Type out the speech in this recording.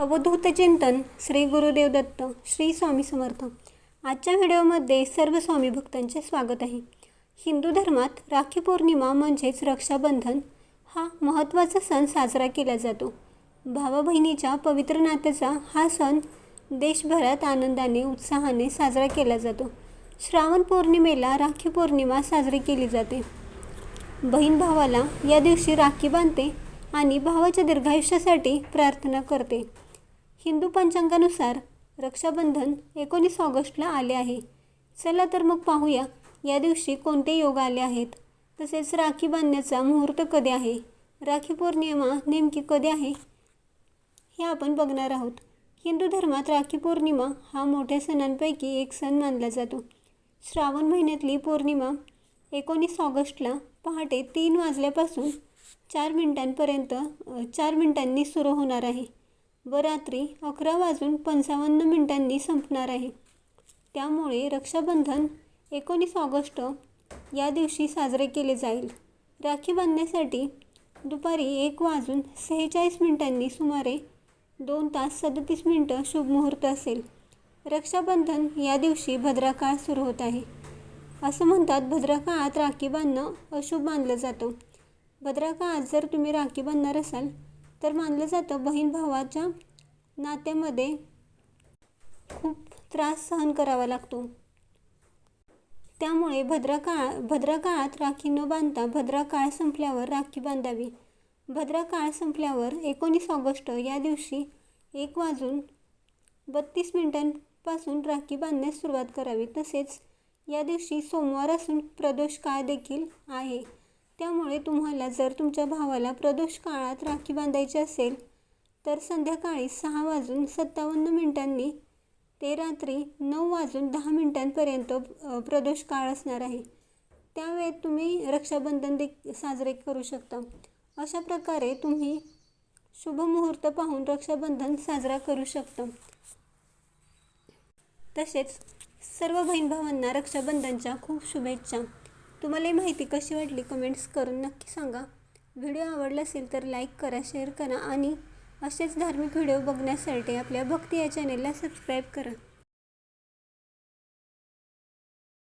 अवधूत चिंतन श्री गुरुदेव दत्त श्री स्वामी समर्थ. आजच्या व्हिडिओमध्ये सर्व स्वामी भक्तांचे स्वागत आहे. हिंदू धर्मात राखी पौर्णिमा म्हणजेच रक्षाबंधन हा महत्त्वाचा सण साजरा केला जातो. भावा बहिणीच्या पवित्र नात्याचा हा सण देशभरात आनंदाने उत्साहाने साजरा केला जातो. श्रावण पौर्णिमेला राखी पौर्णिमा साजरी केली जाते. बहीण भावाला या दिवशी राखी बांधते आणि भावाच्या दीर्घायुष्यासाठी प्रार्थना करते. हिंदू पंचांगानुसार रक्षाबंधन एकोणीस ऑगस्टला आले आहे. चला तर मग पाहूया या दिवशी कोणते योग आले आहेत? तसेच राखी बांधण्याचा मुहूर्त कधी आहे? राखी पौर्णिमा नेमकी कधी आहे? हे आपण बघणार आहोत. हिंदू धर्मात राखी पौर्णिमा हा मोठ्या सणांपैकी एक सण मानला जातो. श्रावण महिन्यातली पौर्णिमा एकोणीस ऑगस्टला पहाटे तीन वाजल्यापासून चार मिनिटांपर्यंत चार मिनिटांनी सुरू होणार आहे. व रात्री अकरा वाजून पंचावन्न मिनिटांनी संपणार आहे. त्यामुळे रक्षाबंधन एकोणीस ऑगस्ट या दिवशी साजरे केले जाईल. राखी बांधण्यासाठी दुपारी एक वाजून सेहेचाळीस मिनिटांनी सुमारे दोन तास सदतीस मिनटं शुभ मुहूर्त असेल. रक्षाबंधन या दिवशी भद्राकाळ सुरू होत आहे. असं म्हणतात भद्राकाळात राखी बांधणं अशुभ मानलं जातं. भद्राकाळात जर तुम्ही राखी बांधणार असाल तर मानलं जातं बहीण भावाच्या नात्यामध्ये खूप त्रास सहन करावा लागतो. त्यामुळे भद्रा भद्रकाळात भद्रा काळात राखी न बांधता भद्रा काळ संपल्यावर राखी बांधावी. भद्रा काळ संपल्यावर एकोणीस ऑगस्ट या दिवशी एक वाजून बत्तीस मिनिटांपासून राखी बांधण्यास सुरुवात करावी. तसेच या दिवशी सोमवार असून प्रदोष काळ देखील आहे. त्यामुळे तुम्हाला जर तुमच्या भावाला प्रदोष काळात राखी बांधायची असेल तर संध्याकाळी सहा वाजून सत्तावन्न मिनिटांनी ते रात्री नऊ वाजून दहा मिनिटांपर्यंत प्रदोष काळ असणार आहे. त्यावेळेत तुम्ही रक्षाबंधन दे साजरे करू शकता. अशा प्रकारे तुम्ही शुभ मुहूर्त पाहून रक्षाबंधन साजरा करू शकता. तसेच सर्व बहीण भावांना रक्षाबंधनच्या खूप शुभेच्छा. तुम्हाला ही माहिती कशी वाटली कमेंट्स करून नक्की सांगा. व्हिडिओ आवडला असेल तर लाईक करा शेअर करा आणि असेच धार्मिक व्हिडिओ बघण्यासाठी आपल्या भक्ती या चॅनेलला सबस्क्राईब करा.